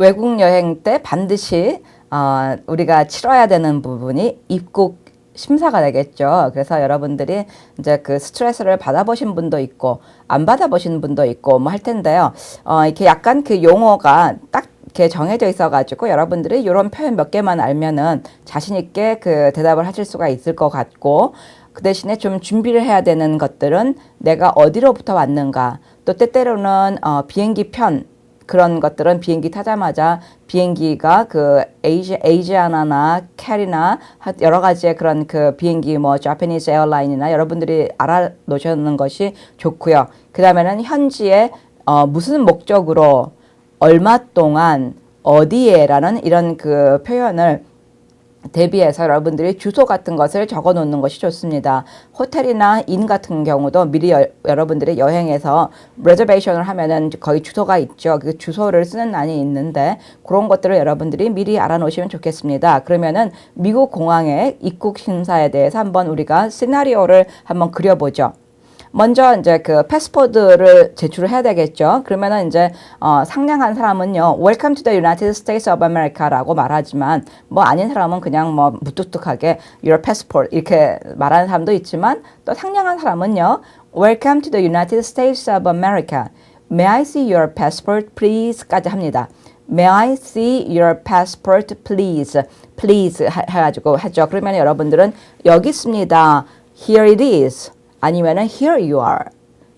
외국 여행 때 반드시 어, 우리가 치러야 되는 부분이 입국 심사가 되겠죠. 그래서 여러분들이 이제 그 스트레스를 받아보신 분도 있고 안 받아보신 분도 있고 뭐 할 텐데요. 어, 이렇게 약간 그 용어가 딱 이렇게 정해져 있어가지고 여러분들이 이런 표현 몇 개만 알면은 자신 있게 그 대답을 하실 수가 있을 것 같고 그 대신에 좀 준비를 해야 되는 것들은 내가 어디로부터 왔는가 또 때때로는 어, 비행기 편 그런 것들은 비행기 타자마자 비행기가 그 에이지, 에이지아나나 캐리나 하- 여러 가지의 그런 그 비행기 뭐 자파니스 에어라인이나 여러분들이 알아놓으시는 것이 좋고요. 그 다음에는 현지에 어, 무슨 목적으로 얼마 동안 어디에라는 이런 그 표현을 대비해서 여러분들이 주소 같은 것을 적어 놓는 것이 좋습니다. 호텔이나 인 같은 경우도 미리 여, 여러분들이 여행에서 레저베이션을 하면은 거기 주소가 있죠. 그 주소를 쓰는 난이 있는데 그런 것들을 여러분들이 미리 알아 놓으시면 좋겠습니다. 그러면은 미국 공항의 입국 심사에 대해서 한번 우리가 시나리오를 한번 그려보죠. 먼저 이제 그 패스포드를 제출을 해야 되겠죠. 그러면은 이제 어, 상냥한 사람은요, Welcome to the United States of America라고 말하지만 뭐 아닌 사람은 그냥 뭐 무뚝뚝하게 Your passport 이렇게 말하는 사람도 있지만 또 상냥한 사람은요, Welcome to the United States of America. May I see your passport, please?까지 합니다. May I see your passport, please? Please 해- 해가지고 하죠. 그러면 여러분들은 여기 있습니다. Here it is. 아니면은 here you are,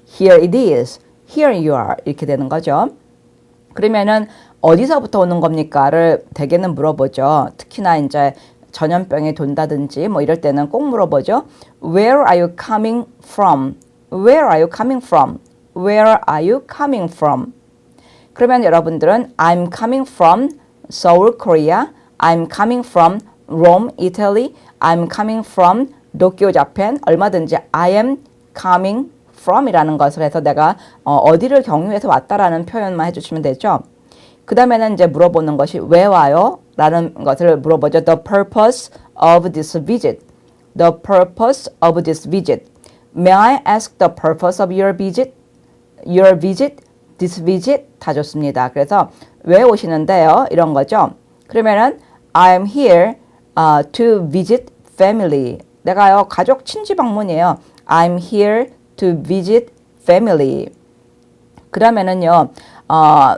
here it is, here you are 이렇게 되는 거죠. 그러면은 어디서부터 오는 겁니까를 대개는 물어보죠. 특히나 이제 전염병이 돈다든지 뭐 이럴 때는 꼭 물어보죠. Where are you coming from? Where are you coming from? Where are you coming from? 그러면 여러분들은 I'm coming from Seoul, Korea. I'm coming from Rome, Italy. I'm coming from 도쿄, 자pan. 얼마든지 I am coming from이라는 것을 해서 내가 어, 디를 경유해서 왔다라는 표현만 해주시면 되죠. 그 다음에는 이제 물어보는 것이 왜 와요? 라는 것을 물어보죠. The purpose of this visit. The purpose of this visit. May I ask the purpose of your visit? Your visit, this visit 다 좋습니다. 그래서 왜 오시는데요? 이런 거죠. 그러면은 I'm here uh, to visit family. 내가요 가족 친지 방문이에요. I'm here to visit family. 그러면은요, 어,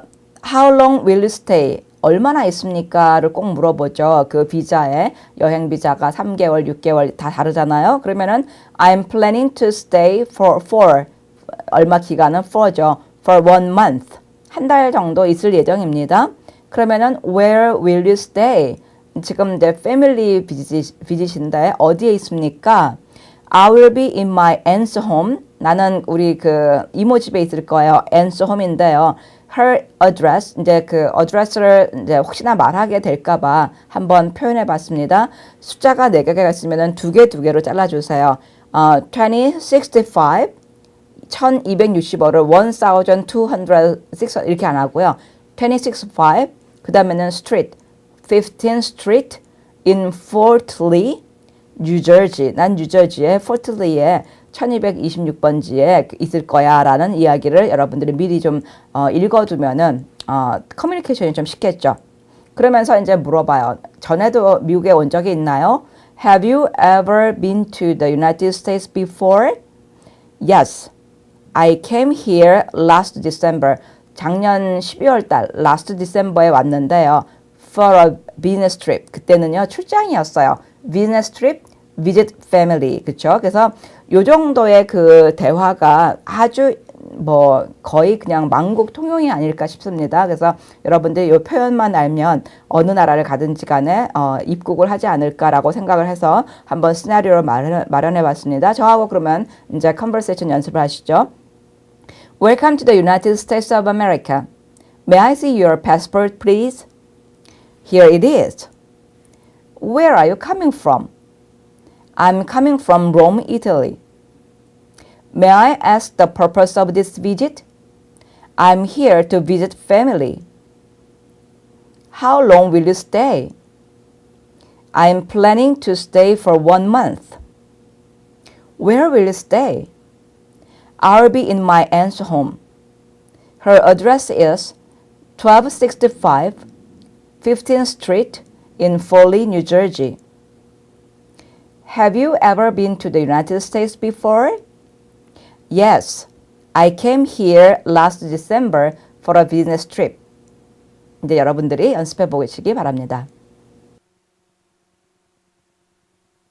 how long will you stay? 얼마나 있습니까?를 꼭 물어보죠. 그 비자에 여행 비자가 3개월, 6개월 다 다르잖아요. 그러면은 I'm planning to stay for for 얼마 기간은 for죠. for one month. 한 달 정도 있을 예정입니다. 그러면은 where will you stay? 지금 이제 패밀리 비짓인데 어디에 있습니까? I will be in my aunt's home. 나는 우리 그 이모 집에 있을 거예요. aunt's home인데요. her address 이제 그 address를 이제 혹시나 말하게 될까봐 한번 표현해봤습니다. 숫자가 네 개가 있으면은 두개두 개로 잘라주세요. 어, 2065 1265를 1206 이렇게 안 하고요. 265 그 다음에는 street 15th street in Fort Lee, 뉴저지. 난 뉴저지의 포틀리에 1226번지에 있을 거야 라는 이야기를 여러분들이 미리 좀 어, 읽어두면은 어, 커뮤니케이션이 좀 쉽겠죠. 그러면서 이제 물어봐요. 전에도 미국에 온 적이 있나요? Have you ever been to the United States before? Yes. I came here last December. 작년 12월 달 last December에 왔는데요. For a business trip. 그때는요 출장이었어요. business trip, visit family. 그렇죠? 그래서 요 정도의 그 대화가 아주 뭐 거의 그냥 만국 통용이 아닐까 싶습니다. 그래서 여러분들 이 표현만 알면 어느 나라를 가든지 간에 어, 입국을 하지 않을까라고 생각을 해서 한번 시나리오를 마련, 마련해 봤습니다. 저하고 그러면 이제 컨버세이션 연습을 하시죠. Welcome to the United States of America. May I see your passport, please? Here it is. Where are you coming from? I'm coming from Rome, Italy. May I ask the purpose of this visit? I'm here to visit family. How long will you stay? I'm planning to stay for one month. Where will you stay? I'll be in my aunt's home. Her address is 1265 15th Street in Foley, New Jersey. Have you ever been to the United States before? Yes, I came here last December for a business trip. 이제 여러분들이 연습해 보시기 바랍니다.